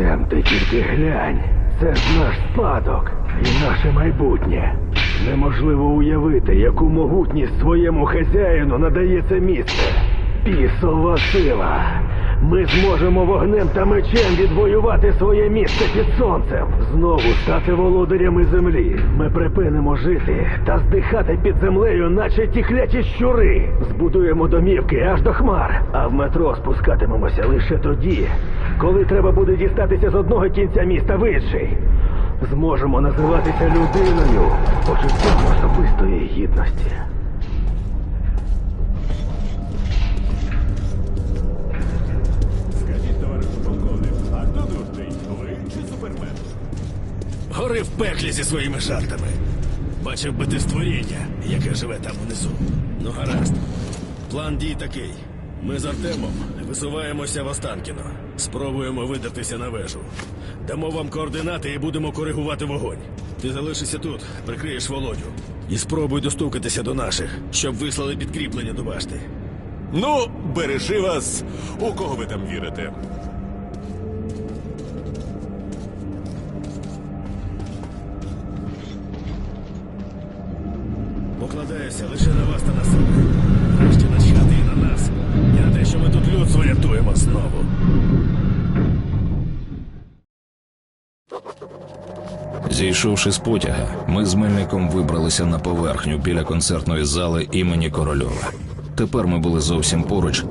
Артем, ти тільки глянь. Це ж наш спадок і наше майбутнє. Неможливо уявити, яку могутність своєму хазяїну надає це місце. Пісова сила. Ми зможемо вогнем та мечем відвоювати своє місце під сонцем. Знову стати володарями землі. Ми припинимо жити та здихати під землею, наче ті кляті щури. Збудуємо домівки аж до хмар. А в метро спускатимемося лише тоді, коли треба буде дістатися з одного кінця міста в інший. Зможемо називатися людиною почуттям особистої гідності. Гори в пеклі зі своїми жартами. Бачив би ти створіння, яке живе там унизу. Ну гаразд. План дій такий. Ми з Артемом висуваємося в Останкіно. Спробуємо видертися на вежу. Дамо вам координати і будемо коригувати вогонь. Ти залишишся тут, прикриєш Володю. І спробуй достукатися до наших, щоб вислали підкріплення до башти. Ну, бережи вас. У кого ви там вірите? Покладаюся лише на вас та на себе. Врешті начхати і на нас. І на те, що ми тут людство рятуємо знову. Зійшовши з потяга, ми з Мельником вибралися на поверхню біля концертної зали імені Корольова. Тепер ми були зовсім поруч